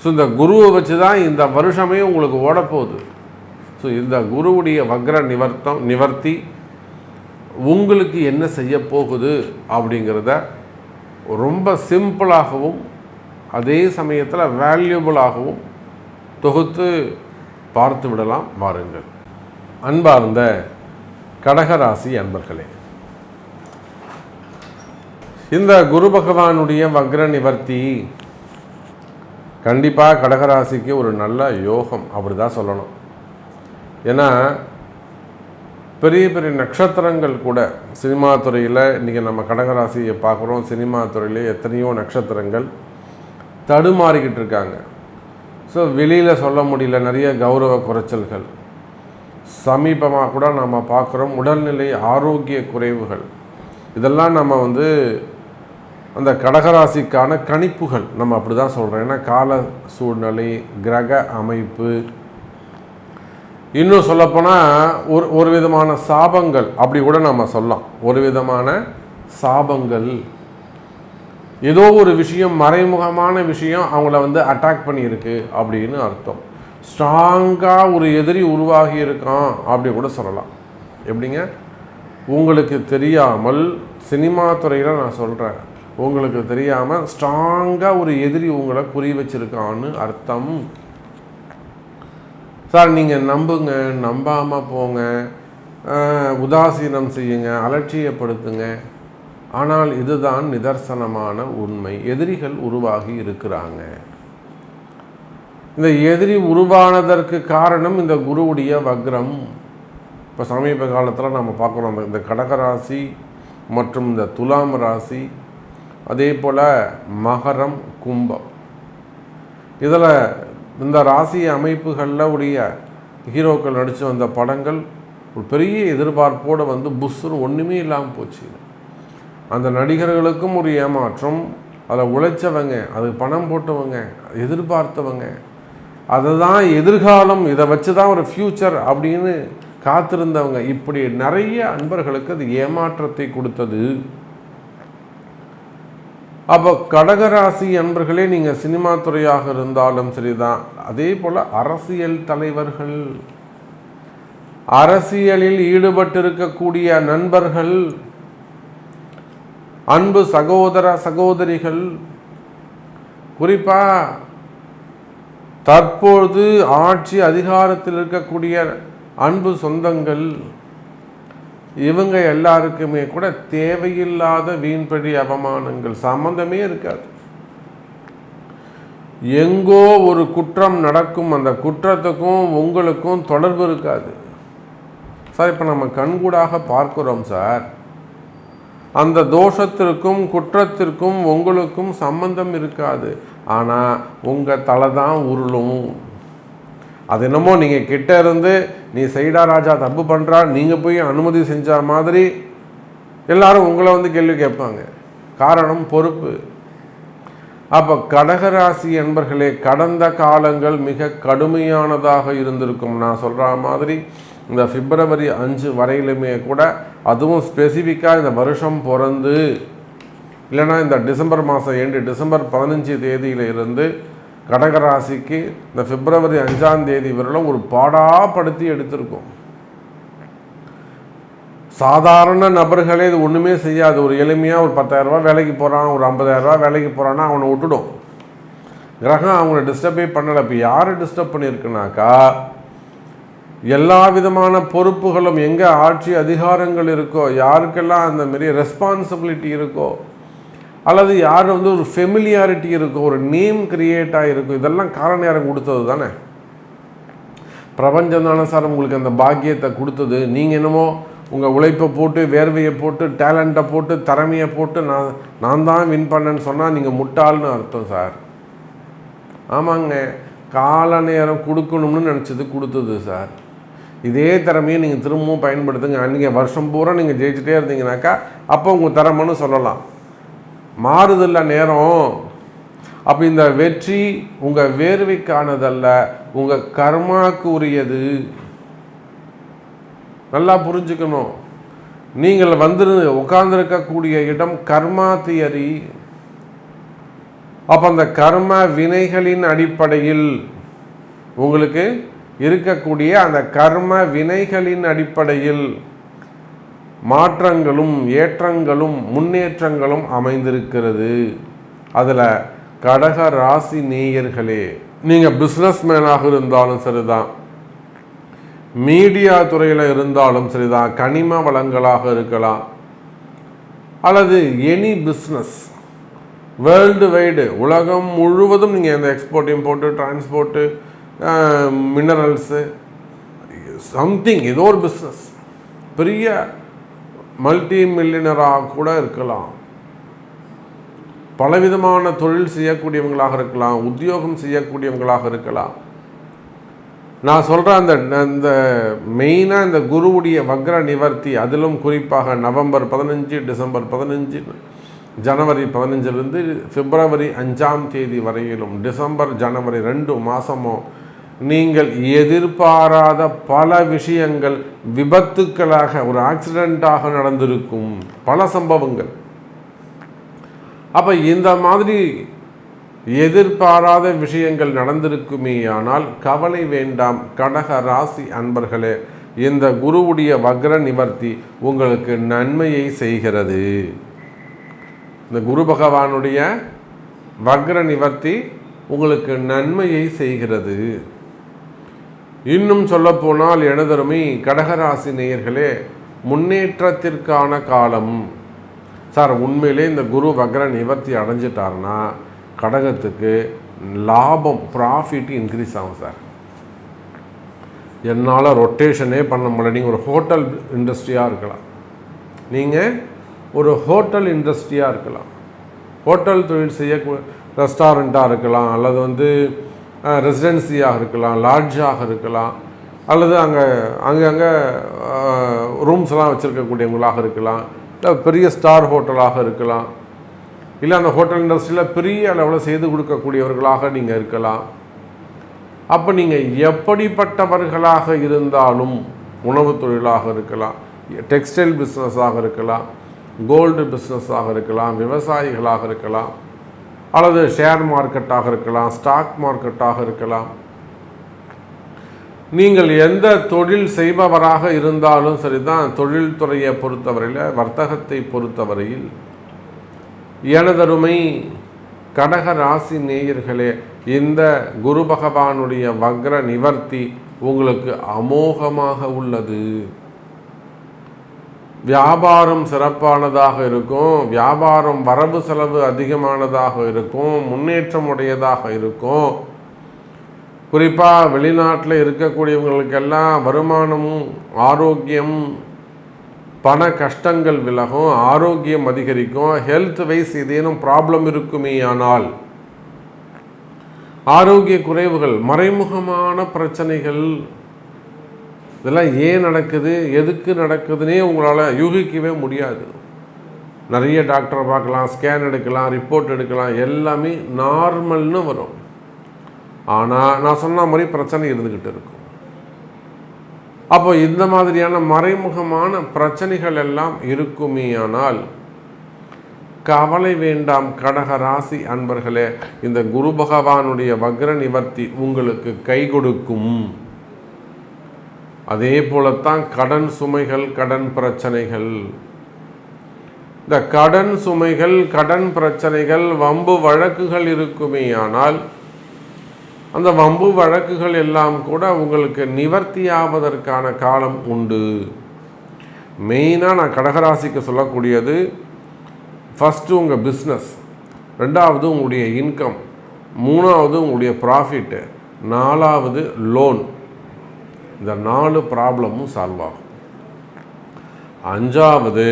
So இந்த குருவை வச்சு தான் இந்த வருஷமே உங்களுக்கு ஓடப்போகுது. ஸோ இந்த குருவுடைய வக்ர நிவர்த்தம் நிவர்த்தி உங்களுக்கு என்ன செய்ய போகுது அப்படிங்கிறத ரொம்ப சிம்பிளாகவும் அதே சமயத்தில் வேல்யூபிளாகவும் தொகுத்து பார்த்து விடலாம் வாருங்கள். அன்பார்ந்த கடகராசி அன்பர்களே இந்த குரு பகவானுடைய வக்ர நிவர்த்தி கண்டிப்பாக கடகராசிக்கு ஒரு நல்ல யோகம் அப்படி தான் சொல்லணும். ஏன்னா பெரிய பெரிய நட்சத்திரங்கள் கூட சினிமா துறையில் இன்றைக்கி நம்ம கடகராசியை பார்க்குறோம். சினிமா துறையிலே எத்தனையோ நட்சத்திரங்கள் தடுமாறிக்கிட்டு இருக்காங்க. ஸோ வெளியில் சொல்ல முடியல நிறைய கௌரவ குறைச்சல்கள். சமீபமாக கூட நம்ம பார்க்குறோம் உடல்நிலை ஆரோக்கிய குறைவுகள். இதெல்லாம் நம்ம வந்து அந்த கடகராசிக்கான கணிப்புகள். நம்ம அப்படி தான் சொல்கிறோம் ஏன்னா கால சூழ்நிலை கிரக அமைப்பு. இன்னும் சொல்லப்போனால் ஒரு ஒரு விதமான சாபங்கள் அப்படி கூட நம்ம சொல்லலாம். ஒரு விதமான சாபங்கள். ஏதோ ஒரு விஷயம் மறைமுகமான விஷயம் அவங்கள வந்து அட்டாக் பண்ணியிருக்கு அப்படின்னு அர்த்தம். ஸ்ட்ராங்காக ஒரு எதிரி உருவாகி இருக்கான் அப்படி கூட சொல்லலாம். எப்படிங்க? உங்களுக்கு தெரியாமல் சினிமா துறையில் நான் சொல்கிறேன் உங்களுக்கு தெரியாமல் ஸ்ட்ராங்காக ஒரு எதிரி உங்களை குறி வச்சிருக்கான்னு அர்த்தம். சார் நீங்கள் நம்புங்க நம்பாமல் போங்க உதாசீனம் செய்யுங்க அலட்சியப்படுத்துங்க. ஆனால் இதுதான் நிதர்சனமான உண்மை. எதிரிகள் உருவாகி இருக்கிறாங்க. இந்த எதிரி உருவானதற்கு காரணம் இந்த குருவுடைய வக்ரம். இப்போ சமீப காலத்தில் நம்ம பார்க்குறோம் இந்த- இந்த கடகராசி மற்றும் இந்த துலாம் ராசி. அதே போல் மகரம் கும்பம். இதில் இந்த ராசி அமைப்புகளில் உடைய ஹீரோக்கள் நடித்து வந்த படங்கள் ஒரு பெரிய எதிர்பார்ப்போடு வந்து புஷ்ஷுன்னு ஒன்றுமே இல்லாமல் போச்சு. அந்த நடிகர்களுக்கும் ஒரு ஏமாற்றம் அதில் உழைச்சவங்க அதுக்கு பணம் போட்டவங்க எதிர்பார்த்தவங்க அதை தான் எதிர்காலம் இதை வச்சு தான் ஒரு ஃப்யூச்சர் அப்படின்னு காத்திருந்தவங்க. இப்படி நிறைய அன்பர்களுக்கு அது ஏமாற்றத்தை கொடுத்தது. அப்போ கடகராசி என்பர்களே நீங்கள் சினிமா துறையாக இருந்தாலும் சரிதான். அதே போல் அரசியல் தலைவர்கள் அரசியலில் ஈடுபட்டிருக்கக்கூடிய நண்பர்கள் அன்பு சகோதர சகோதரிகள் குறிப்பாக தற்பொழுது ஆட்சி அதிகாரத்தில் இருக்கக்கூடிய அன்பு சொந்தங்கள் இவங்க எல்லாருக்குமே கூட தேவையில்லாத வீண்படி அவமானங்கள் சம்பந்தமே இருக்காது. எங்கோ ஒரு குற்றம் நடக்கும் அந்த குற்றத்துக்கும் உங்களுக்கும் தொடர்பு இருக்காது. சார் இப்போ நம்ம கண்கூடாக பார்க்குறோம் சார். அந்த தோஷத்திற்கும் குற்றத்திற்கும் உங்களுக்கும் சம்பந்தம் இருக்காது. ஆனால் உங்கள் தலை தான் உருளும். அது என்னமோ நீங்கள் கிட்ட இருந்து நீ செய்டா ராஜா தப்பு பண்ணுறா நீங்கள் போய் அனுமதி செஞ்ச மாதிரி எல்லாரும் உங்களை வந்து கேள்வி கேட்பாங்க. காரணம் பொறுப்பு. அப்போ கடகராசி என்பர்களே கடந்த காலங்கள் மிக கடுமையானதாக இருந்திருக்கும். நான் சொல்கிற மாதிரி இந்த பிப்ரவரி அஞ்சு வரையிலுமே கூட அதுவும் ஸ்பெசிஃபிக்காக இந்த வருஷம் பிறந்து இல்லைன்னா இந்த டிசம்பர் மாதம் எண்டு டிசம்பர் பதினஞ்சு தேதியில இருந்து கடகராசிக்கு இந்த பிப்ரவரி அஞ்சாம் தேதி வரலும் ஒரு பாடாப்படுத்தி எடுத்திருக்கும். சாதாரண நபர்களே இது ஒன்றுமே செய்யாது. ஒரு எளிமையாக ஒரு 10000 வேலைக்கு போகிறான் ஒரு 50000 ரூபாய் வேலைக்கு போகிறான்னா அவனை விட்டுடும். கிரகம் அவங்கள டிஸ்டர்பே பண்ணலை. இப்போ யார் டிஸ்டர்ப் பண்ணியிருக்குனாக்கா எல்லா விதமான பொறுப்புகளும் எங்கே ஆட்சி அதிகாரங்கள் இருக்கோ யாருக்கெல்லாம் அந்த மாரி ரெஸ்பான்சிபிலிட்டி இருக்கோ அல்லது யார் வந்து ஒரு ஃபெமிலியாரிட்டி இருக்கும் ஒரு நேம் கிரியேட் ஆகிருக்கும் இதெல்லாம் காலநேரம் கொடுத்தது தானே? பிரபஞ்சம் தானே சார் உங்களுக்கு அந்த பாக்கியத்தை கொடுத்தது. நீங்கள் என்னமோ உங்கள் உழைப்பை போட்டு வேர்வையை போட்டு டேலண்ட்டை போட்டு திறமையை போட்டு நான் நான் தான் வின் பண்ணேன்னு சொன்னால் நீங்கள் முட்டாள்னு அர்த்தம் சார். ஆமாங்க. கால நேரம் கொடுக்கணும்னு நினச்சது கொடுத்தது சார். இதே திறமையை நீங்கள் திரும்பவும் பயன்படுத்துங்க. அன்றைக்கி வருஷம் பூரா நீங்கள் ஜெயிச்சிட்டே இருந்தீங்கனாக்கா அப்போ உங்கள் திறமைன்னு சொல்லலாம். மாறுதல்ல நேரம். அப்போ இந்த வெற்றி உங்கள் வேர்வைக்கானதல்ல உங்கள் கர்மாக்கு உரியது நல்லா புரிஞ்சுக்கணும். நீங்கள் வந்து உட்கார்ந்துருக்கக்கூடிய இடம் கர்மா தியரி. அப்போ அந்த கர்ம வினைகளின் அடிப்படையில் உங்களுக்கு இருக்கக்கூடிய அந்த கர்ம வினைகளின் அடிப்படையில் மாற்றங்களும் ஏற்றங்களும் முன்னேற்றங்களும் அமைந்திருக்கிறது. அதில் கடக ராசி நேயர்களே நீங்கள் பிஸ்னஸ் மேனாக இருந்தாலும் சரிதான். மீடியா துறையில் இருந்தாலும் சரிதான். கனிம வளங்களாக இருக்கலாம். அல்லது எனி பிஸ்னஸ் வேர்ல்டு வைடு உலகம் முழுவதும் நீங்கள் இந்த export import transport minerals something ஏதோ ஒரு பிஸ்னஸ் பெரிய மல்டி மில்லினராக கூட இருக்கலாம். பலவிதமான தொழில் செய்யக்கூடியவங்களாக இருக்கலாம் உத்தியோகம் செய்யக்கூடியவங்களாக இருக்கலாம். நான் சொல்கிற அந்த இந்த மெயினாக இந்த குருவுடைய வக்ர நிவர்த்தி அதிலும் குறிப்பாக நவம்பர் பதினஞ்சு டிசம்பர் பதினஞ்சு ஜனவரி பதினஞ்சிலிருந்து பிப்ரவரி அஞ்சாம் தேதி வரையிலும் டிசம்பர் ஜனவரி ரெண்டு மாதமும் நீங்கள் எதிர்பாராத பல விஷயங்கள் விபத்துக்களாக ஒரு ஆக்சிடெண்ட்டாக நடந்திருக்கும் பல சம்பவங்கள். அப்போ இந்த மாதிரி எதிர்பாராத விஷயங்கள் நடந்திருக்குமே ஆனால் கவலை வேண்டாம் கடக ராசி அன்பர்களே இந்த குருவுடைய வக்ர நிவர்த்தி உங்களுக்கு நன்மையை செய்கிறது. இந்த குரு பகவானுடைய வக்ர நிவர்த்தி உங்களுக்கு நன்மையை செய்கிறது. இன்னும் சொல்லப்போனால் எனதருமை கடகராசி நேயர்களே முன்னேற்றத்திற்கான காலம். சார் உண்மையிலே இந்த குரு வக்ர நிவர்த்தி அடைஞ்சிட்டாருன்னா கடகத்துக்கு லாபம் ப்ராஃபிட் இன்க்ரீஸ் ஆகும் சார். என்னால் ரொட்டேஷனே பண்ண முடியல. நீங்கள் ஒரு ஹோட்டல் இண்டஸ்ட்ரியாக இருக்கலாம். நீங்கள் ஒரு ஹோட்டல் இண்டஸ்ட்ரியாக இருக்கலாம். ஹோட்டல் தொழில் செய்ய ரெஸ்டாரண்ட்டாக இருக்கலாம் அல்லது வந்து ரெசிடென்சியாக இருக்கலாம் லாட்ஜாக இருக்கலாம் அல்லது அங்கே அங்கங்கே ரூம்ஸ்லாம் வச்சுருக்கக்கூடியவங்களாக இருக்கலாம் இல்லை பெரிய ஸ்டார் ஹோட்டலாக இருக்கலாம். இல்லை அந்த ஹோட்டல் இண்டஸ்ட்ரியில் பெரிய அளவில் செய்து கொடுக்கக்கூடியவர்களாக நீங்கள் இருக்கலாம். அப்போ நீங்கள் எப்படிப்பட்டவர்களாக இருந்தாலும் உணவு தொழிலாக இருக்கலாம் டெக்ஸ்டைல் பிஸ்னஸாக இருக்கலாம் கோல்டு பிஸ்னஸாக இருக்கலாம் விவசாயிகளாக இருக்கலாம். அல்லது ஷேர் மார்க்கெட்டாக இருக்கலாம் ஸ்டாக் மார்க்கெட்டாக இருக்கலாம். நீங்கள் எந்த தொழில் செய்பவராக இருந்தாலும் சரிதான் தொழில்துறையை பொறுத்தவரையில் வர்த்தகத்தை பொறுத்தவரையில் எனதருமை கடக ராசி நேயர்களே இந்த குரு பகவானுடைய வக்ர நிவர்த்தி உங்களுக்கு அமோகமாக உள்ளது. வியாபாரம் சிறப்பானதாக இருக்கும். வியாபாரம் வரவு செலவு அதிகமானதாக இருக்கும். முன்னேற்றம் உடையதாக இருக்கும். குறிப்பாக வெளிநாட்டில் இருக்கக்கூடியவங்களுக்கெல்லாம் வருமானமும் ஆரோக்கியம் பண கஷ்டங்கள் விலகும் ஆரோக்கியம் அதிகரிக்கும். ஹெல்த் வைஸ் ஏதேனும் ப்ராப்ளம் இருக்குமே ஆனால் ஆரோக்கிய குறைவுகள் மறைமுகமான பிரச்சனைகள் இதெல்லாம் ஏன் நடக்குது எதுக்கு நடக்குதுன்னே உங்களால் யூகிக்கவே முடியாது. நிறைய டாக்டரை பார்க்கலாம் ஸ்கேன் எடுக்கலாம் ரிப்போர்ட் எடுக்கலாம் எல்லாமே நார்மல்னு வரும். ஆனால் நான் சொன்ன மாதிரி பிரச்சனை இருந்துக்கிட்டு இருக்கும். அப்போ இந்த மாதிரியான மறைமுகமான பிரச்சனைகள் எல்லாம் இருக்குமேயானால் கவலை வேண்டாம் கடக ராசி அன்பர்களே இந்த குரு பகவானுடைய வக்ர நிவர்த்தி உங்களுக்கு கை கொடுக்கும். அதே போலத்தான் கடன் சுமைகள் கடன் பிரச்சனைகள். இந்த கடன் சுமைகள் கடன் பிரச்சனைகள் வம்பு வழக்குகள் இருக்குமே ஆனால் அந்த வம்பு வழக்குகள் எல்லாம் கூட உங்களுக்கு நிவர்த்தியாவதற்கான காலம் உண்டு. மெயினாக நான் கடகராசிக்கு சொல்லக்கூடியது ஃபஸ்ட்டு உங்கள் பிஸ்னஸ் ரெண்டாவது உங்களுடைய இன்கம் மூணாவது உங்களுடைய ப்ராஃபிட்டு நாலாவது லோன் இந்த நாலு ப்ராப்ளமும் சால்வ் ஆகும். அஞ்சாவது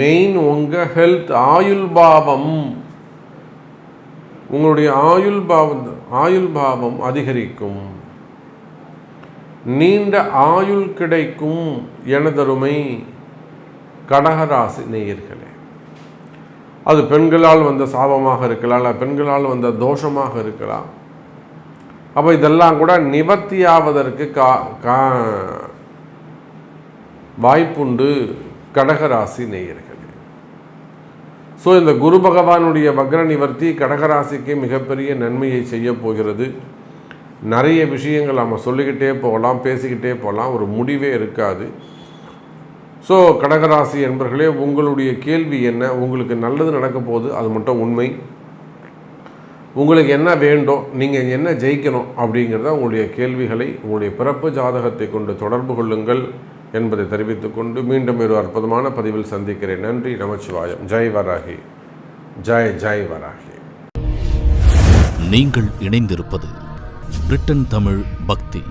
மெயின் உங்கள் ஹெல்த் ஆயுள் பாவம் உங்களுடைய ஆயுள் பாவம் ஆயுள் பாவம் அதிகரிக்கும். நீண்ட ஆயுள் கிடைக்கும் எனதருமை கடகராசி நேயர்களே. அது பெண்களால் வந்த சாபமாக இருக்கலாம் இல்லை பெண்களால் வந்த தோஷமாக இருக்கலாம். அப்போ இதெல்லாம் கூட நிவர்த்தியாவதற்கு கா கா வாய்ப்புண்டு கடகராசி நேயர்கள். ஸோ இந்த குரு பகவானுடைய வக்ர நிவர்த்தி கடகராசிக்கு மிகப்பெரிய நன்மையை செய்ய போகிறது. நிறைய விஷயங்கள் நம்ம சொல்லிக்கிட்டே போகலாம் பேசிக்கிட்டே போகலாம் ஒரு முடிவே இருக்காது. ஸோ கடகராசி என்பர்களே உங்களுடைய கேள்வி என்ன? உங்களுக்கு நல்லது நடக்க போகுது அது மட்டும் உண்மை. உங்களுக்கு என்ன வேண்டும் நீங்கள் என்ன ஜெயிக்கணும் அப்படிங்கிறத உங்களுடைய கேள்விகளை உங்களுடைய பிறப்பு ஜாதகத்தை கொண்டு தொடர்பு கொள்ளுங்கள் என்பதை தெரிவித்துக்கொண்டு மீண்டும் ஒரு அற்புதமான பதிவில் சந்திக்கிறேன். நன்றி நமச்சிவாயம். ஜெய் வராகி. ஜெய் ஜெய் வராகி. நீங்கள் இணைந்திருப்பது பிரிட்டன் தமிழ் பக்தி.